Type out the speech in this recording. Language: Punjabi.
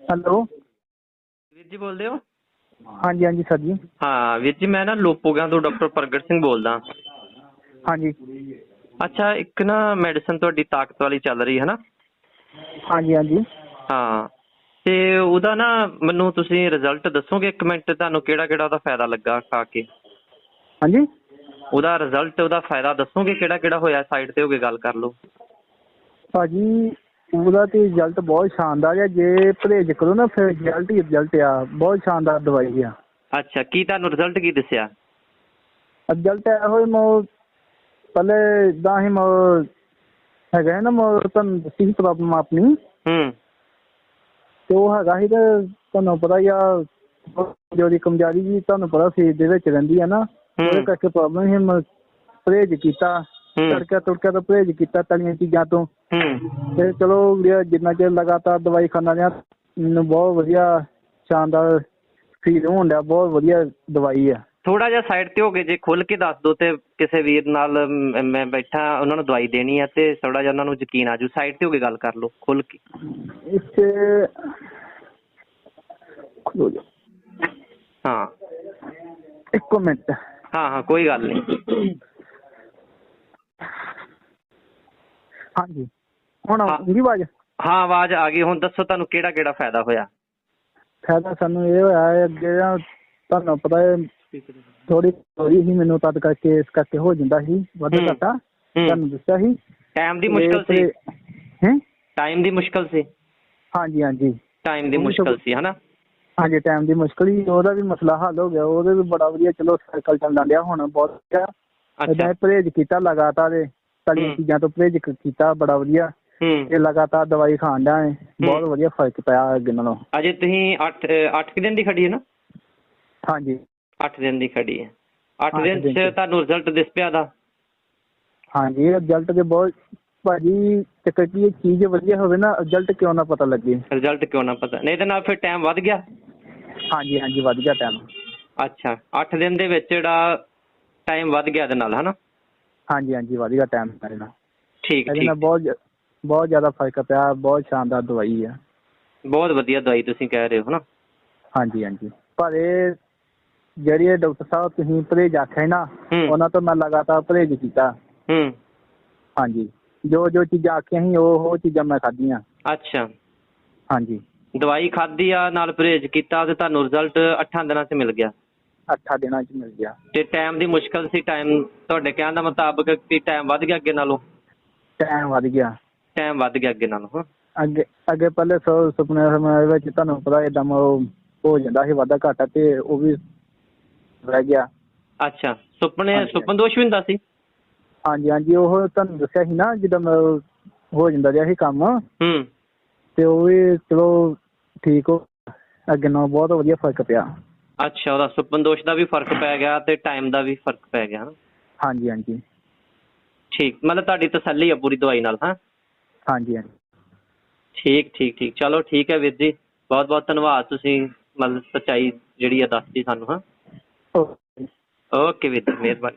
ਹੈਲੋ। ਵੀਰ ਜੀ ਬੋਲਦੇ ਹੋ? ਹਾਂਜੀ ਹਾਂਜੀ ਸਰ ਜੀ। ਹਾਂ ਵੀਰ ਜੀ ਮੈਂ ਨਾ ਲੋਪੋਗਾ ਤੋਂ ਡਾਕਟਰ ਪ੍ਰਗਟ ਸਿੰਘ ਬੋਲਦਾ। ਹਾਂਜੀ। ਅੱਛਾ ਇੱਕ ਨਾ ਮੈਡੀਸਨ ਤੁਹਾਡੀ ਤਾਕਤ ਵਾਲੀ ਚੱਲ ਰਹੀ ਹੈ ਨਾ? ਹਾਂਜੀ ਹਾਂਜੀ। ਹਾਂ ਤੇ ਉਹਦਾ ਨਾ ਮੈਨੂੰ ਤੁਸੀਂ ਰਿਜ਼ਲਟ ਦੱਸੋਗੇ ਇੱਕ ਮਿੰਟ ਤੁਹਾਨੂੰ ਕਿਹੜਾ ਕਿਹੜਾ ਉਹਦਾ ਫਾਇਦਾ ਲੱਗਾ ਖਾ ਕੇ? ਹਾਂਜੀ? ਉਹਦਾ ਰਿਜ਼ਲਟ ਉਹਦਾ ਫਾਇਦਾ ਦੱਸੋਗੇ ਕਿਹੜਾ ਕਿਹੜਾ ਹੋਇਆ? ਸਾਈਡ ਤੇ ਹੋ ਕੇ ਗੱਲ ਕਰ ਲਓ। ਭਾਜੀ ਉਹਦਾ ਤੇ ਰਿਜ਼ਲਟ ਬਹੁਤ ਸ਼ਾਨਦਾਰ ਹੈ ਜੇ ਪਰਹੇਜ਼ ਕਰੋ ਨਾ ਫਿਰ ਰਿਜ਼ਲਟ ਹੀ ਰਿਜ਼ਲਟ ਆ ਬਹੁਤ ਸ਼ਾਨਦਾਰ ਦਵਾਈ ਆ। ਅੱਛਾ ਕੀ ਤੁਹਾਨੂੰ ਰਿਜ਼ਲਟ ਕੀ ਦੱਸਿਆ? ਰਿਜ਼ਲਟ ਇਹੋ ਹੀ ਮੋ ਪਹਿਲੇ ਹੀ ਮੋ ਹੈਗਾ ਹੈ ਨਾ ਮੋ ਤੁਹਾਨੂੰ ਦੱਸੀ ਸੀ ਪ੍ਰੋਬਲਮ ਆਪਣੀ? ਹੂੰ। ਤੇ ਉਹ ਹੈਗਾ ਸੀ ਤੇ ਤੁਹਾਨੂੰ ਪਤਾ ਹੀ ਆ ਜੋ ਦੀ ਕਮਜ਼ੋਰੀ ਜੀ ਤੁਹਾਨੂੰ ਪਤਾ ਸਰੀਰ ਦੇ ਵਿੱਚ ਰਹਿੰਦੀ ਆ ਨਾ ਉਹਦੇ ਕਰਕੇ ਪ੍ਰੋਬਲਮ ਮ- ਪਰਹੇਜ਼ ਕੀਤਾ। ਹੂੰ ਤੜਕਾ ਤੁੜਕਾ ਤੋਂ ਪਰਹੇਜ਼ ਕੀਤਾ ਤਲੀਆਂ ਚੀਜ਼ਾਂ ਤੋਂ। ਹੂੰ। ਤੇ ਚਲੋ ਵੀਰੇ ਜਿੰਨਾ ਚਿਰ ਲਗਾਤਾਰ ਦਵਾਈ ਖਾਂਦਾ ਰਿਹਾ ਮੈਨੂੰ ਬਹੁਤ ਵਧੀਆ ਸ਼ਾਨਦਾਰ ਫੀਲ ਹੋਣ ਡਿਆ ਬਹੁਤ ਵਧੀਆ ਦਵਾਈ ਆ। ਥੋੜਾ ਜਿਹਾ ਸਾਈਡ ਤੇ ਹੋ ਕੇ ਜੇ ਖੁੱਲ ਕੇ ਦੱਸ ਦੋ ਤੇ ਕਿਸੇ ਵੀਰ ਨਾਲ ਮ- ਮੈਂ ਬੈਠਾ ਉਹਨਾਂ ਨੂੰ ਦਵਾਈ ਦੇਣੀ ਆ ਤੇ ਥੋੜਾ ਜਿਹਾ ਉਹਨਾਂ ਨੂੰ ਯਕੀਨ ਆ ਜੂ ਸਾਈਡ ਤੇ ਹੋ ਕੇ ਗੱਲ ਕਰ ਲਓ ਖੁੱਲ ਕੇ। ਇੱਥੇ ਖਲੋ ਜਾ ਹਾਂ। ਇੱਕ ਮਿੰਟ। ਹਾਂ ਹਾਂ ਕੋਈ ਗੱਲ ਨਹੀਂ। ਹਾਂਜੀ। ਹੁਣ ਹਾਂ। ਆਉਂਦੀ ਆਵਾਜ਼? ਹਾਂ ਆਵਾਜ਼ ਆ ਗਈ। ਹੁਣ ਦੱਸੋ ਤੁਹਾਨੂੰ ਕਿਹੜਾ ਕਿਹੜਾ ਫਾਇਦਾ ਹੋਇਆ? ਫਾਇਦਾ ਸਾਨੂੰ ਇਹ ਹੋਇਆ ਹੈ ਅੱਗੇ ਨਾ ਤੁਹਾਨੂੰ ਪਤਾ ਹੈ ਥੋੜੀ ਥੋੜੀ ਸੀ ਮੈਨੂੰ ਤਦ ਕਰਕੇ ਇਸ ਕਰਕੇ ਹੋ ਜਾਂਦਾ ਸੀ ਵਾਧਾ ਹੂੰ। ਘਾਟਾ ਹੂੰ। ਤੁਹਾਨੂੰ ਦੱਸਿਆ ਸੀ। ਟਾਈਮ ਦੀ ਮੁਸ਼ਕਲ ਸੀ। ਹੈ? ਟਾਈਮ ਦੀ ਮੁਸ਼ਕਲ ਸੀ। ਹਾਂਜੀ ਹਾਂਜੀ। ਟਾਈਮ ਦੀ ਉਹ ਵੀ ਮੁਸ਼ਕਲ ਸੀ ਹਨਾ? ਹਾਂਜੀ ਟਾਈਮ ਦੀ ਮੁਸ਼ਕਲ ਹੀ ਉਹਦਾ ਵੀ ਮਸਲਾ ਹੱਲ ਹੋ ਗਿਆ। ਉਹਦੇ ਵੀ ਬੜਾ ਵਧੀਆ ਚਲੋ ਸਾਈਕਲ ਚੱਲਦਾ ਡਿਆ ਹੁਣ ਬਹੁਤ ਵਧੀਆ। ਅੱਛਾ। ਇਦਾਂ ਪਰਹੇਜ਼ ਕੀਤਾ ਲਗਾਤਾਰ ਇਹ। ਹੂੰ। ਚੀਜ਼ਾਂ ਤੋਂ ਪਰਹੇਜ਼ ਕੀਤਾ ਬੜਾ ਵਧੀਆ। ਇਹ ਲਗਾਤਾਰ ਦਵਾਈ ਖਾਣ ਹੈ। ਬਹੁਤ ਵਧੀਆ ਫ਼ਰਕ ਪਿਆ ਅੱਗੇ ਨਾਲੋਂ। ਅਜੇ ਤੁਸੀਂ 8 8 ਦਿਨ ਦੀ ਖੜੀ ਹੈ ਨਾ? ਹਾਂਜੀ। 8 ਦਿਨ ਦੀ ਖੜੀ ਹੈ 8 ਅੱਠ ਦਿਨ ਚ ਦੀ। ਤੁਹਾਨੂੰ ਰਿਜ਼ਲਟ ਦਿਸ ਪਿਆ ਦਾ? ਹਾਂਜੀ ਰਿਜ਼ਲਟ ਦੇ ਬਹੁਤ ਭਾਜੀ ਚੱਕਰ ਕੀ ਇਹ ਚੀਜ਼ ਵਧੀਆ ਹੋਵੇ ਨਾ ਰਿਜ਼ਲਟ ਕਿਉਂ ਨਾ ਪਤਾ ਲੱਗੇ। ਰਿਜ਼ਲਟ ਕਿਉਂ ਨਾ ਪਤਾ। ਨਹੀਂ ਤੇ ਨਾਲ ਫਿਰ ਟਾਈਮ ਵੱਧ ਗਿਆ? ਹਾਂਜੀ ਹਾਂਜੀ ਵਧ ਗਿਆ ਟਾਈਮ ਅੱਛਾ। 8 ਦਿਨ ਦੇ ਵਿੱਚ ਜਿਹੜਾ ਟਾਈਮ ਵੱਧ ਗਿਆ ਇਹਦੇ ਨਾਲ ਹਨਾ? ਹਾਂਜੀ ਹਾਂਜੀ ਵਧ ਗਿਆ ਟਾਈਮ ਮੇਰੇ ਨਾਲ ਠੀਕ ਇਹਦੇ ਨਾਲ ਠੀਕ ਬਹੁਤ ਜ- ਬਹੁਤ ਜ਼ਿਆਦਾ ਫ਼ਰਕ ਪਿਆ ਬਹੁਤ ਸ਼ਾਨਦਾਰ ਦਵਾਈ ਆ। ਬਹੁਤ ਵਧੀਆ ਦਵਾਈ ਤੁਸੀਂ ਕਹਿ ਰਹੇ ਹੋ ਹਨਾ? ਹਾਂਜੀ ਹਾਂਜੀ। ਪਰ ਇਹ ਜਿਹੜੀ ਇਹ ਡਾਕਟਰ ਸਾਹਿਬ ਤੁਸੀਂ ਪਰਹੇਜ਼ ਆਖਿਆ ਸੀ ਨਾ ਹੂੰ। ਉਹਨਾਂ ਤੋਂ ਮੈਂ ਲਗਾਤਾਰ ਪਰਹੇਜ਼ ਕੀਤਾ। ਹੂੰ। ਹਾਂਜੀ। ਜੋ ਜੋ ਚੀਜ਼ਾਂ ਆਖੀਆਂ ਸੀ ਉਹ ਉਹ ਚੀਜ਼ਾਂ ਮੈਂ ਖਾਧੀਆਂ। ਅੱਛਾ। ਹਾਂਜੀ। ਦਵਾਈ ਖਾਧੀ ਆ ਨਾਲ ਪਰਹੇਜ਼ ਕੀਤਾ ਤੇ ਤੁਹਾਨੂੰ ਰਿਜ਼ਲਟ 8 ਦਿਨਾਂ 'ਚ ਮਿਲ ਗਿਆ। ਅੱਠਾਂ ਦਿਨਾਂ 'ਚ ਮਿਲ ਗਿਆ। ਤੇ ਟਾਈਮ ਦੀ ਮੁਸ਼ਕਲ ਸੀ ਟਾਈਮ ਤੁਹਾਡੇ ਕਹਿਣ ਦਾ ਮੁਤਾਬਕ ਕਿ ਟਾਈਮ ਵੱਧ ਗਿਆ ਅੱਗੇ ਨਾਲੋਂ? ਟਾਈਮ ਵਧ ਗਿਆ। ਟਾਈਮ ਵੱਧ ਗਿਆ ਅੱਗੇ ਨਾਲੋਂ ਹਾਂ। ਅੱਗੇ ਅੱਗੇ ਪਹਿਲੇ ਸੋ ਸੁਪਨੇ ਸਮੇਂ ਵਿੱਚ ਤੁਹਾਨੂੰ ਪਤਾ ਉਹ ਹੋ ਜਾਂਦਾ ਸੀ ਵਾਧਾ ਘਾਟਾ ਤੇ ਉਹ ਵੀ ਰਹਿ ਗਿਆ। ਅੱਛਾ ਸੁਪਨੇ ਹਾਂਜੀ। ਸੁਪਨ ਦੋਸ਼ ਵੀ ਹੁੰਦਾ ਸੀ? ਹਾਂਜੀ ਹਾਂਜੀ ਉਹ ਤੁਹਾਨੂੰ ਦੱਸਿਆ ਸੀ ਨਾ ਜਦੋਂ ਮੈਂ ਹੋ ਜਾਂਦਾ ਰਿਹਾ ਸੀ ਕੰਮ। ਹੂੰ। ਤੇ ਉਹ ਵੀ ਚਲੋ ਠੀਕ ਹੋ ਅੱਗੇ ਨਾਲੋਂ ਬਹੁਤ ਵਧੀਆ ਫ਼ਰਕ ਪਿਆ। ਅੱਛਾ ਉਹਦਾ ਸੁਪਨ ਦੋਸ਼ ਦਾ ਵੀ ਫ਼ਰਕ ਪੈ ਗਿਆ ਤੇ ਟਾਈਮ ਦਾ ਵੀ ਫ਼ਰਕ ਪੈ ਗਿਆ ਹਨਾ? ਹਾਂਜੀ ਹਾਂਜੀ। ਠੀਕ ਮਤਲਬ ਤੁਹਾਡੀ ਤਸੱਲੀ ਆ ਪੂਰੀ ਦਵਾਈ ਨਾਲ ਹਾਂ? ਹਾਂਜੀ ਹਾਂਜੀ। ਠੀਕ ਠੀਕ ਠੀਕ। ਚਲੋ ਠੀਕ ਹੈ ਵੀਰ ਜੀ। ਬਹੁਤ ਬਹੁਤ ਧੰਨਵਾਦ ਤੁਸੀਂ ਮਤਲਬ ਸੱਚਾਈ ਜਿਹੜੀ ਆ ਦੱਸਤੀ ਸਾਨੂੰ ਹਾਂ? ਓਕੇ। ਓਕੇ ਵੀਰ ਜੀ ਮਿਹਰਬਾਨੀ।